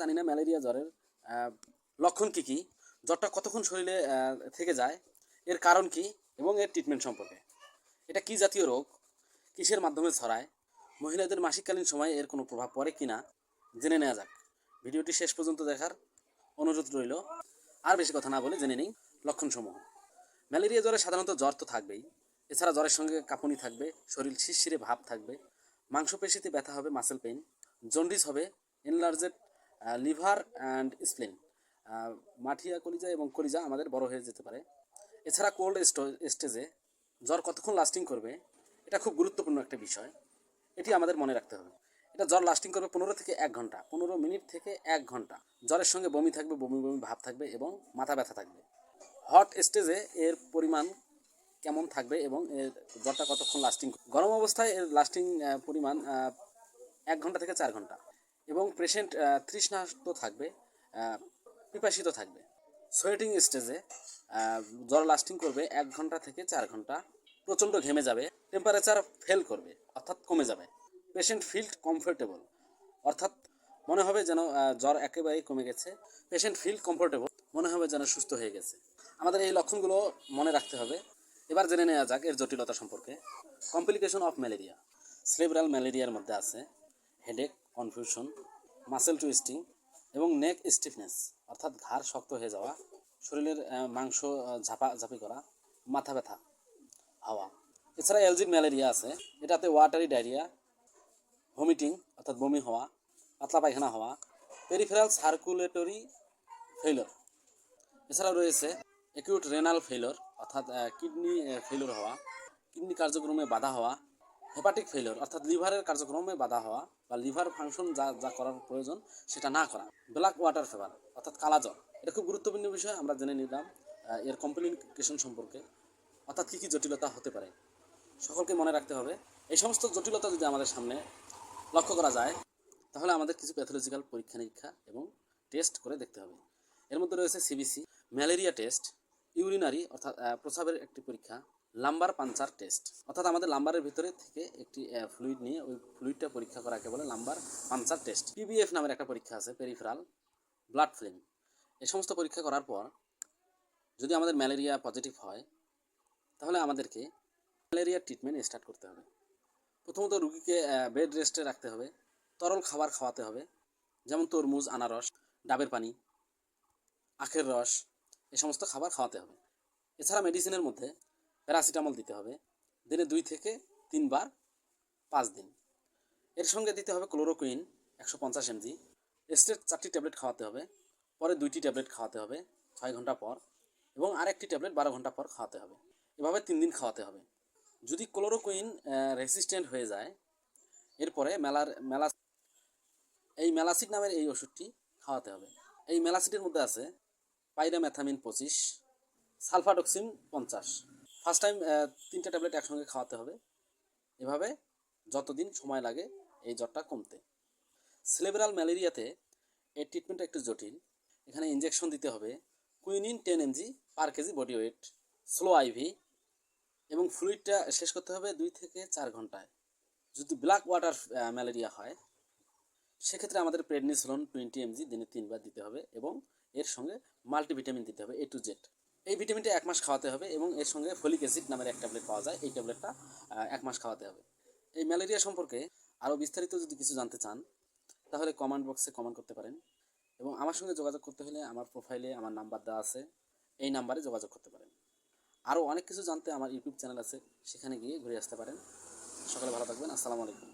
জানি না, ম্যালেরিয়া জ্বরের লক্ষণ কি কি? জ্বরটা কতক্ষণ শরীরে থেকে যায়? এর কারণ কি? এবং এর ট্রিটমেন্ট সম্পর্কে। এটা কি জাতীয় রোগ? কিসের মাধ্যমে ছড়ায়? মহিলাদের মাসিককালীন সময়ে এর কোনো প্রভাব পড়ে কি না? জেনে নেওয়া যাক। ভিডিওটি শেষ পর্যন্ত দেখার অনুরোধ রইল। আর বেশি কথা না বলে জেনে নিই লক্ষণসমূহ। ম্যালেরিয়া জ্বরে সাধারণত জ্বর তো থাকবেই। এছাড়া জ্বরের সঙ্গে কাঁপুনি থাকবে, শরীর শিরশিরে ভাব থাকবে, মাংসপেশিতে ব্যথা হবে মাসেল পেইন জন্ডিস হবে এনলার্জেড লিভার অ্যান্ড স্প্লিন। মাঠিয়া, কলিজা এবং কলিজা আমাদের বড় হয়ে যেতে পারে। এছাড়া কোল্ড স্টেজে জ্বর কতক্ষণ লাস্টিং করবে, এটা খুব গুরুত্বপূর্ণ একটা বিষয়। এটি আমাদের মনে রাখতে হবে। এটা জ্বর লাস্টিং করবে পনেরো থেকে এক ঘণ্টা, পনেরো মিনিট থেকে এক ঘণ্টা। জ্বরের সঙ্গে বমি থাকবে, বমি বমি ভাব থাকবে এবং মাথা ব্যথা থাকবে। হট স্টেজে এর পরিমাণ কেমন থাকবে এবং এর জ্বরটা কতক্ষণ লাস্টিং গরম অবস্থায় এর লাস্টিং পরিমাণ এক ঘণ্টা থেকে চার ঘণ্টা। এবং পেশেন্ট তৃষ্ণার্ত থাকবে পিপাসিত থাকবে। সোয়েটিং স্টেজে জ্বর লাস্টিং করবে এক ঘণ্টা থেকে চার ঘণ্টা। প্রচণ্ড ঘেমে যাবে টেম্পারেচার ফেল করবে, অর্থাৎ কমে যাবে। পেশেন্ট ফিল্ড কমফোর্টেবল অর্থাৎ মনে হবে যেন জ্বর একেবারেই কমে গেছে। পেশেন্ট ফিল কমফোর্টেবল মনে হবে যেন সুস্থ হয়ে গেছে। আমাদের এই লক্ষণগুলো মনে রাখতে হবে। এবার জেনে নেওয়া যাক এর জটিলতা সম্পর্কে। কমপ্লিকেশন অফ ম্যালেরিয়া সেরেব্রাল ম্যালেরিয়ার মধ্যে আছে। হেডেক কনফিউশন মাসেল টুইস্টিং এবং নেক স্টিফনেস অর্থাৎ ঘাড় শক্ত হয়ে যাওয়া, শরীরের মাংস ঝাপা, ঝাপি করা, মাথা ব্যথা হাওয়া। এছাড়া এলজিন ম্যালেরিয়া আছে, এটাতে ওয়াটারি ডায়রিয়া ভমিটিং অর্থাৎ বমি হওয়া, পাতলা পায়খানা হওয়া পেরিফেরাল সার্কুলেটরি ফেইলর এছাড়াও রয়েছে অ্যাকিউট রেনাল ফেইলর অর্থাৎ কিডনি ফেইলর হওয়া কিডনি কার্যক্রমে বাধা হওয়া হেপাটিক ফেইলর অর্থাৎ লিভারের কার্যক্রমে বাধা হওয়া বা লিভার ফাংশন যা যা করার প্রয়োজন সেটা না করা। ব্ল্যাক ওয়াটার ফেভার অর্থাৎ কালা জ্বর এটা খুব গুরুত্বপূর্ণ বিষয় আমরা জেনে নিলাম এর কমপ্লিকেশন সম্পর্কে। অর্থাৎ কী কী জটিলতা হতে পারে? সকলকে মনে রাখতে হবে এই সমস্ত জটিলতা যদি আমাদের সামনে লক্ষ্য করা যায় তাহলে আমাদের কিছু প্যাথোলজিক্যাল পরীক্ষা নিরীক্ষা এবং টেস্ট করে দেখতে হবে। এর মধ্যে রয়েছে সিবিসি ম্যালেরিয়া টেস্ট ইউরিনারি অর্থাৎ আহ, প্রস্রাবের একটি পরীক্ষা লাম্বার পাঞ্চার টেস্ট অর্থাৎ আমাদের লাম্বারের ভিতরে থেকে একটি ফ্লুইড নিয়ে ওই ফ্লুইডটা পরীক্ষা করাকে বলে লাম্বার পাঞ্চার টেস্ট পিবিএফ নামের একটা পরীক্ষা আছে পেরিফেরাল ব্লাড ফিল্ম এই সমস্ত পরীক্ষা করার পর যদি আমাদের ম্যালেরিয়া পজিটিভ হয়, তাহলে আমাদেরকে ম্যালেরিয়ার ট্রিটমেন্ট স্টার্ট করতে হবে। প্রথমত রুগীকে বেড রেস্টে রাখতে হবে, তরল খাবার খাওয়াতে হবে, যেমন তরমুজ, আনারস, ডাবের পানি, আখের রস এই সমস্ত খাবার খাওয়াতে হবে। এছাড়া মেডিসিনের মধ্যে প্যারাসিটামল দিতে হবে। দিনে দুই থেকে তিনবার পাঁচ দিন। এর সঙ্গে দিতে হবে ক্লোরোকুইন একশো পঞ্চাশ এমজি। স্টেট চারটি ট্যাবলেট খাওয়াতে হবে। পরে দুইটি ট্যাবলেট খাওয়াতে হবে ছয় ঘণ্টা পর এবং আরেকটি ট্যাবলেট বারো ঘণ্টা পর খাওয়াতে হবে। এভাবে তিন দিন খাওয়াতে হবে। যদি ক্লোরোকুইন রেসিস্ট্যান্ট হয়ে যায়, এরপরে মেলার, মেলা, এই মেলাসিড নামের এই ওষুধটি খাওয়াতে হবে। এই মেলাসিডের মধ্যে আছে পাইরামেথামিন পঁচিশ, সালফাডক্সিন পঞ্চাশ। ফার্স্ট টাইম তিনটে ট্যাবলেট একসঙ্গে খাওয়াতে হবে। এভাবে যতদিন সময় লাগে, এই জ্বরটা কমতে। সেলেব্রাল ম্যালেরিয়াতে এর ট্রিটমেন্টটা একটু জটিল। এখানে ইঞ্জেকশন দিতে হবে। Quinine ten mg per kg body weight slow IV এবং ফ্লুইডটা শেষ করতে হবে দুই থেকে চার ঘন্টায়। যদি ব্ল্যাক ওয়াটার ম্যালেরিয়া হয়, সেক্ষেত্রে আমাদের প্রেডনিসলন টোয়েন্টি এমজি দিনে তিনবার দিতে হবে এবং এর সঙ্গে মাল্টিভিটামিন দিতে হবে এ টু জেড এই ভিটামিনটা এক মাস খাওয়াতে হবে এবং এর সঙ্গে ফলিক অ্যাসিড নামের এক ট্যাবলেট পাওয়া যায়। এই ট্যাবলেটটা এক মাস খাওয়াতে হবে। এই ম্যালেরিয়া সম্পর্কে আরও বিস্তারিত যদি কিছু জানতে চান, তাহলে কমেন্ট বক্সে কমেন্ট করতে পারেন। এবং আমার সঙ্গে যোগাযোগ করতে হলে আমার প্রোফাইলে আমার নাম্বার দেওয়া আছে। এই নাম্বারে যোগাযোগ করতে পারেন। আরও অনেক কিছু জানতে আমার ইউটিউব চ্যানেল আছে, সেখানে গিয়ে ঘুরে আসতে পারেন। সকালে ভালো থাকবেন। আসসালামু আলাইকুম।